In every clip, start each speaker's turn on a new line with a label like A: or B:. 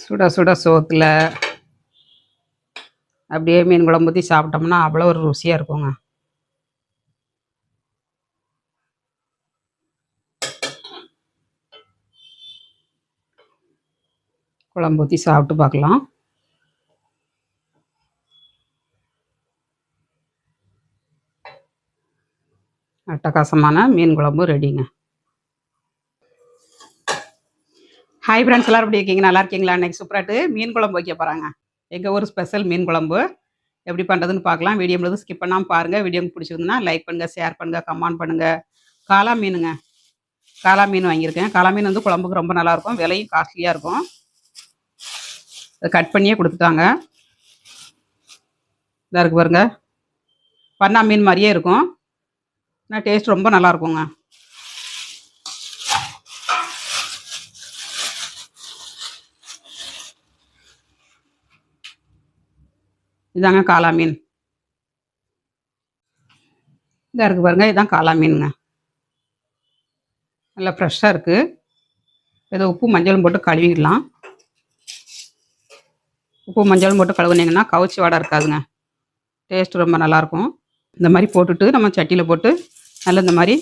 A: சுட சுட சோத்தில் அப்படியே மீன் குழம்பு ஊற்றி சாப்பிட்டோம்னா அவ்வளோ ஒரு ருசியாக இருக்குங்க குழம்பு ஊற்றி சாப்பிட்டு பார்க்கலாம் அட்டகாசமான மீன் குழம்பு ரெடிங்க ஹாய் ஃப்ரெண்ட்ஸ் எல்லாரும் எப்படி இருக்கீங்க நல்லா இருக்கீங்களா இன்றைக்கி சூப்பராட்டு மீன் குழம்பு வைக்க போகிறாங்க எங்கள் ஊர் ஸ்பெஷல் மீன் குழம்பு எப்படி பண்ணுறதுன்னு பார்க்கலாம் வீடியோ முழுது ஸ்கிப் பண்ணாமல் பாருங்கள் வீடியோ பிடிச்சிருந்ததுன்னா லைக் பண்ணுங்கள் ஷேர் பண்ணுங்கள் கமெண்ட் பண்ணுங்கள் காலா மீனுங்க காலா மீன் வாங்கியிருக்கேன் காலா மீன் வந்து குழம்புக்கு ரொம்ப நல்லாயிருக்கும் விலையும் காஸ்ட்லியாக இருக்கும் கட் பண்ணியே கொடுத்துட்டாங்க இதாக இருக்கு பாருங்க பண்ணா மீன் மாதிரியே இருக்கும் ஆனால் டேஸ்ட் ரொம்ப நல்லாயிருக்குங்க இதாங்க காலா மீன் இதாக இருக்குது பாருங்கள் இதுதான் காலா மீனுங்க நல்லா ஃப்ரெஷ்ஷாக இருக்குது ஏதோ உப்பு மஞ்சளும் போட்டு கழுவிடலாம் உப்பு மஞ்சளும் போட்டு கழுவுனீங்கன்னா கவுச்சி வாடை இருக்காதுங்க டேஸ்ட் ரொம்ப நல்லாயிருக்கும் இந்த மாதிரி போட்டுட்டு நம்ம சட்டியில் போட்டு நல்லா இந்த மாதிரி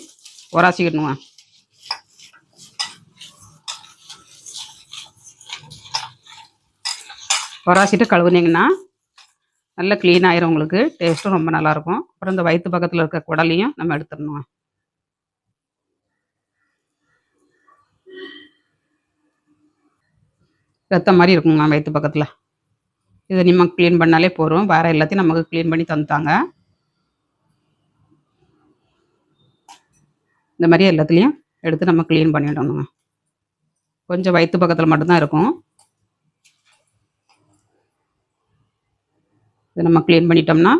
A: உராசிக்கிடணுங்க உராசிட்டு கழுவுனீங்கன்னா நல்ல க்ளீன் ஆயிரும் உங்களுக்கு டேஸ்ட்டும் ரொம்ப நல்லாயிருக்கும் அப்புறம் இந்த வயிற்று பக்கத்தில் இருக்க குடலையும் நம்ம எடுத்துடணும் ரத்தம் மாதிரி இருக்குங்க வயிற்று பக்கத்தில் இதை நம்ம க்ளீன் பண்ணாலே போகிறோம் வேறு எல்லாத்தையும் நமக்கு க்ளீன் பண்ணி தந்துட்டாங்க இந்த மாதிரி எல்லாத்துலேயும் எடுத்து நம்ம க்ளீன் பண்ணிடணுங்க கொஞ்சம் வயிற்று பக்கத்தில் மட்டும்தான் இருக்கும் இது நம்ம க்ளீன் பண்ணிட்டோம்னா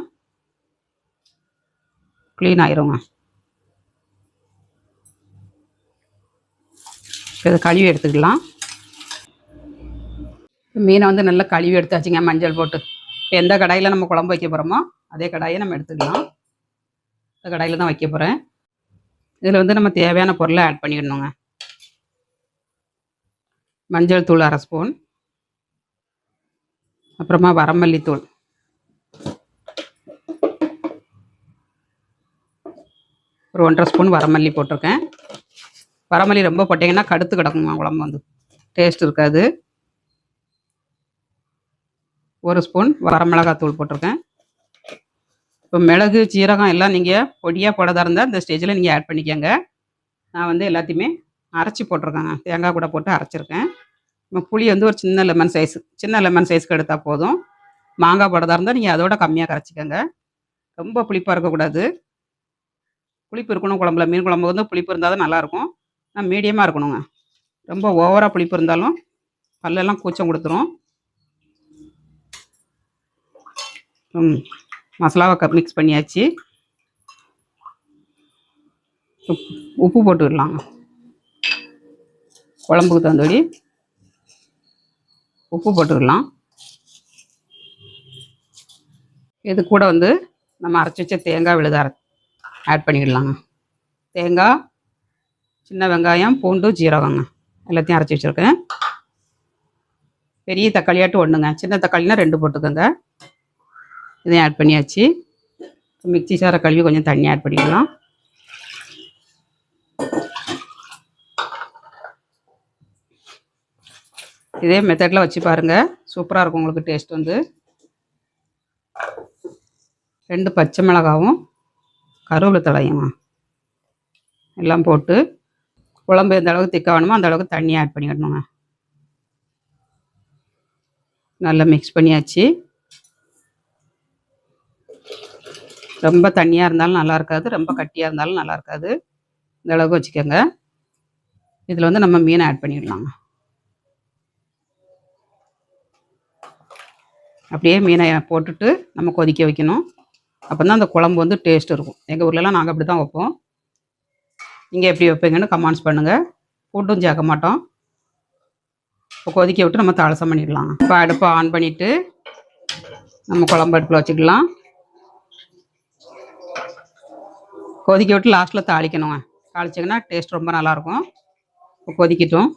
A: க்ளீன் ஆயிருங்க இதை கழுவி எடுத்துக்கலாம் மீனை வந்து நல்லா கழுவி எடுத்தாச்சுங்க மஞ்சள் போட்டு இப்போ எந்த கடாயில் நம்ம குழம்பு வைக்க போகிறோமோ அதே கடாயை நம்ம எடுத்துக்கலாம் இந்த கடாயில் தான் வைக்க போகிறேன் இதில் வந்து நம்ம தேவையான பொருளை ஆட் பண்ணிடணுங்க மஞ்சள் தூள் அரை ஸ்பூன் அப்புறமா வரமல்லி தூள் ஒரு ஒன்றரை ஸ்பூன் வரமல்லி போட்டிருக்கேன் வரமல்லி ரொம்ப போட்டிங்கன்னா கடுத்து கிடக்குங்க குழம்பு வந்து டேஸ்ட் இருக்காது ஒரு ஸ்பூன் வரமிளகாய் தூள் போட்டிருக்கேன் இப்போ மிளகு சீரகம் எல்லாம் நீங்கள் பொடியாக போடதாக இருந்தால் இந்த ஸ்டேஜில் நீங்கள் ஆட் பண்ணிக்கோங்க நான் வந்து எல்லாத்தையுமே அரைச்சி போட்டிருக்கேங்க தேங்காய் கூட போட்டு அரைச்சிருக்கேன் இப்போ புளி வந்து ஒரு சின்ன லெமன் சைஸ் சின்ன லெமன் சைஸ்க்கு எடுத்தால் போதும் மாங்காய் போடதாக இருந்தால் நீங்கள் அதோட கம்மியாக கரைச்சிக்கோங்க ரொம்ப புளிப்பாக இருக்கக்கூடாது புளிப்பு இருக்கணும் குழம்புல மீன் குழம்பு வந்து புளிப்பு இருந்தால் தான் நல்லாயிருக்கும் ஆனால் மீடியமாக இருக்கணுங்க ரொம்ப ஓவராக புளிப்பு இருந்தாலும் பல்லெல்லாம் கூச்சம் கொடுத்துரும் மசாலாவை கப் மிக்ஸ் பண்ணியாச்சு உப்பு போட்டு விடலாங்க குழம்புக்கு தந்தோடி உப்பு விடலாம் இது கூட வந்து நம்ம அரைச்சி வச்ச தேங்காய் விழுத அரை ஆட் பண்ணிடலாங்க தேங்காய் சின்ன வெங்காயம் பூண்டு ஜீரகங்க எல்லாத்தையும் அரைச்சி வச்சுருக்கேன் பெரிய தக்காளியாட்டு ஒன்றுங்க சின்ன தக்காளினா ரெண்டு போட்டுக்கோங்க இதையும் ஆட் பண்ணியாச்சு மிக்சி சார கழுவி கொஞ்சம் தண்ணி ஆட் பண்ணிக்கலாம் இதே மெத்தடில் வச்சு பாருங்கள் சூப்பராக இருக்கும் உங்களுக்கு டேஸ்ட் வந்து ரெண்டு பச்சை மிளகாவும் கருவேப்பிலை தலையுமா எல்லாம் போட்டு குழம்பு எந்த அளவுக்கு திக்க வேணுமோ அந்த அளவுக்கு தண்ணி ஆட் பண்ணிக்கணுங்க நல்லா மிக்ஸ் பண்ணியாச்சு ரொம்ப தண்ணியாக இருந்தாலும் நல்லா இருக்காது ரொம்ப கட்டியாக இருந்தாலும் நல்லா இருக்காது இந்த அளவுக்கு வச்சுக்கோங்க இதில் வந்து நம்ம மீனை ஆட் பண்ணிடலாங்க அப்படியே மீனை போட்டுட்டு நம்ம கொதிக்க வைக்கணும் அப்போ தான் அந்த குழம்பு வந்து டேஸ்ட் இருக்கும் எங்கள் ஊர்லலாம் நாங்கள் அப்படி தான் வைப்போம் நீங்கள் எப்படி வைப்பீங்கன்னு கமெண்ட்ஸ் பண்ணுங்கள் ஃபுட்டும் சேர்க்க மாட்டோம் இப்போ கொதிக்க விட்டு நம்ம தாளசம் பண்ணிடலாம் இப்போ அடுப்பை ஆன் பண்ணிவிட்டு நம்ம குழம்பு அடுப்பில் வச்சுக்கலாம் கொதிக்க விட்டு லாஸ்ட்டில் தாளிக்கணுங்க தாளிச்சிங்கன்னா டேஸ்ட் ரொம்ப நல்லாயிருக்கும் இப்போ கொதிக்கட்டும்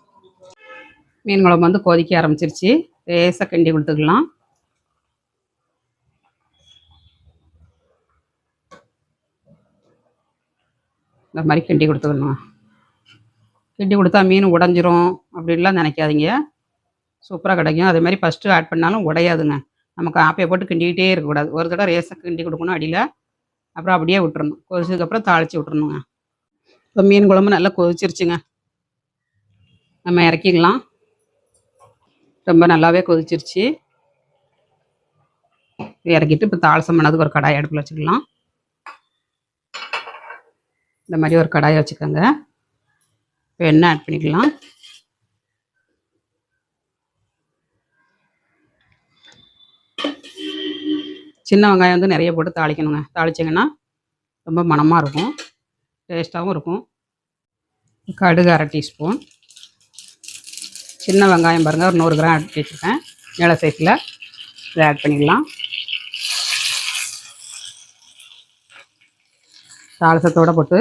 A: மீன் குழம்பு வந்து கொதிக்க ஆரம்பிச்சிருச்சு லேசாக கிண்டி கொடுத்துக்கலாம் இந்த மாதிரி கிண்டி கொடுத்துக்கணும் கிண்டி கொடுத்தா மீன் உடஞ்சிரும் அப்படின்லாம் நினைக்காதீங்க சூப்பராக கிடைக்கும் அதே மாதிரி ஃபஸ்ட்டு ஆட் பண்ணாலும் உடையாதுங்க நமக்கு ஆப்பையை போட்டு கிண்டிக்கிட்டே இருக்கக்கூடாது ஒரு தடவை ரேசாக கிண்டி கொடுக்கணும் அடியில் அப்புறம் அப்படியே விட்டுறணும் கொதிச்சதுக்கப்புறம் தாளித்து விட்டுறணுங்க இப்போ மீன் குழம்பு நல்லா கொதிச்சிருச்சுங்க நம்ம இறக்கிக்கலாம் ரொம்ப நல்லாவே கொதிச்சிருச்சு இறக்கிட்டு இப்போ தாளசம் பண்ணதுக்கு ஒரு கடாய் அடுப்பில் வச்சுக்கலாம் இந்த மாதிரி ஒரு கடாயை வச்சுக்கோங்க இப்போ எண்ணெய் ஆட் பண்ணிக்கலாம் சின்ன வெங்காயம் வந்து நிறைய போட்டு தாளிக்கணுங்க தாளிச்சிங்கன்னா ரொம்ப மனமாக இருக்கும் டேஸ்ட்டாகவும் இருக்கும் கடுகு அரை டீஸ்பூன் சின்ன வெங்காயம் பாருங்கள் ஒரு நூறு கிராம் ஆட் வச்சுருக்கேன் நில சைஸில் இதை ஆட் பண்ணிக்கலாம் தாளசத்தோடு போட்டு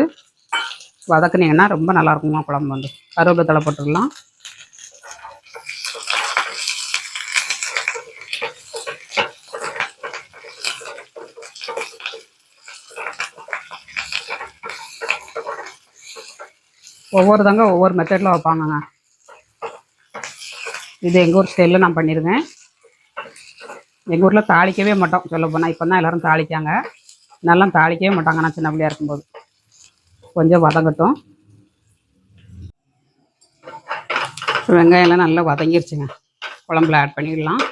A: வதக்குனீங்கன்னா ரொம்ப நல்லா இருக்குமா குழம்பு வந்து கருவேப்பத்தலை தலை போட்டுடலாம் ஒவ்வொருத்தங்க ஒவ்வொரு மெத்தடில் வைப்பாங்கங்க இது எங்கள் ஊர் ஸ்டைலில் நான் பண்ணியிருந்தேன் எங்கள் ஊரில் தாளிக்கவே மாட்டோம் சொல்ல போனால் இப்போ தான் எல்லோரும் தாளிக்காங்க நல்லா தாளிக்கவே மாட்டாங்க நான் சின்ன பிள்ளையா இருக்கும்போது கொஞ்சம் வதங்கட்டும் வெங்காயம்லாம் நல்லா வதங்கிருச்சுங்க குழம்புல ஆட் பண்ணிடலாம்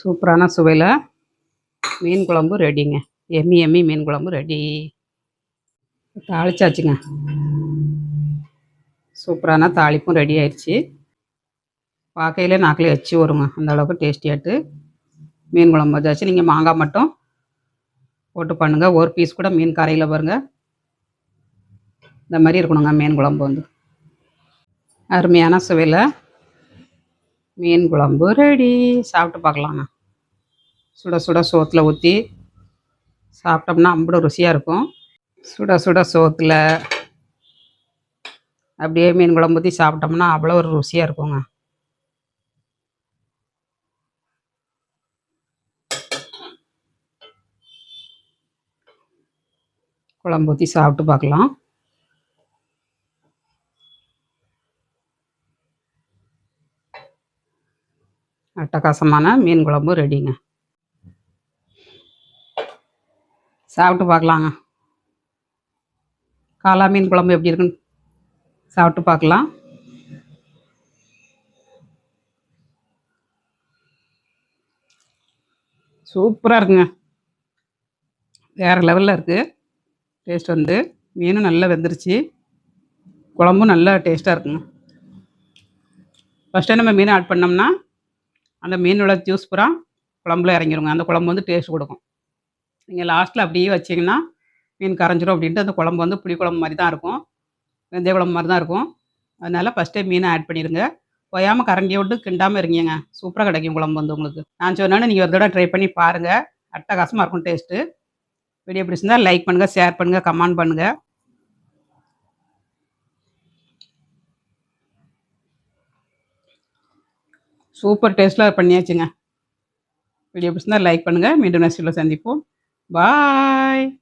A: சூப்பரான சுவையில் மீன் குழம்பு ரெடிங்க எம்மி எம்மி மீன் குழம்பு ரெடி தாளிச்சாச்சுங்க சூப்பரான தாளிப்பும் ரெடி ஆயிடுச்சு பார்க்கையில் நாக்களே வச்சு வருங்க அந்த அளவுக்கு டேஸ்டியாட்டு மீன் குழம்பு வச்சாச்சு நீங்கள் மாங்காய் மட்டும் போட்டு பண்ணுங்கள் ஒரு பீஸ் கூட மீன் கரையில் பாருங்கள் இந்த மாதிரி இருக்கணுங்க மீன் குழம்பு வந்து அருமையான சுவையில் மீன் குழம்பு ரெடி சாப்பிட்டு பார்க்கலாங்க சுட சுட சோத்தில் ஊற்றி சாப்பிட்டோம்னா அம்பளோ ருசியாக இருக்கும் சுட சுட சோத்தில் அப்படியே மீன் குழம்பு ஊற்றி சாப்பிட்டோம்னா அவ்வளோ ஒரு ருசியாக இருக்குங்க குழம்பு ஊற்றி சாப்பிட்டு பார்க்கலாம் அட்டகாசமான மீன் குழம்பு ரெடிங்க சாப்பிட்டு பார்க்கலாங்க காலா மீன் குழம்பு எப்படி இருக்குன்னு சாப்பிட்டு பார்க்கலாம் சூப்பராக இருக்குங்க வேறு லெவலில் இருக்குது டேஸ்ட் வந்து மீனும் நல்லா வெந்துருச்சு குழம்பும் நல்லா டேஸ்ட்டாக இருக்குங்க ஃபஸ்ட்டு நம்ம மீன் ஆட் பண்ணோம்னா அந்த மீனோட ஜூஸ் பூரா குழம்புல இறங்கிடுங்க அந்த குழம்பு வந்து டேஸ்ட் கொடுக்கும் நீங்கள் லாஸ்ட்டில் அப்படியே வச்சிங்கன்னா மீன் கரைஞ்சிரும் அப்படின்ட்டு அந்த குழம்பு வந்து புளி குழம்பு மாதிரி தான் இருக்கும் வெந்தய குழம்பு மாதிரி தான் இருக்கும் அதனால் ஃபஸ்ட்டே மீனை ஆட் பண்ணிடுங்க ஓயாமல் கரண்டியை விட்டு கிண்டாமல் இருங்கங்க சூப்பராக கிடைக்கும் குழம்பு வந்து உங்களுக்கு நான் சொன்னாலும் நீங்கள் ஒரு தடவை ட்ரை பண்ணி பாருங்கள் அட்டகாசமாக இருக்கும் டேஸ்ட்டு வீடியோ பிடிச்சிருந்தால் லைக் பண்ணுங்கள் ஷேர் பண்ணுங்கள் கமெண்ட் பண்ணுங்கள் சூப்பர் டேஸ்ட்டில் பண்ணியாச்சுங்க வீடியோ பிடிச்சிருந்தால் லைக் பண்ணுங்கள் மீண்டும் நெக்ஸ்ட் சந்திப்போம் பாய்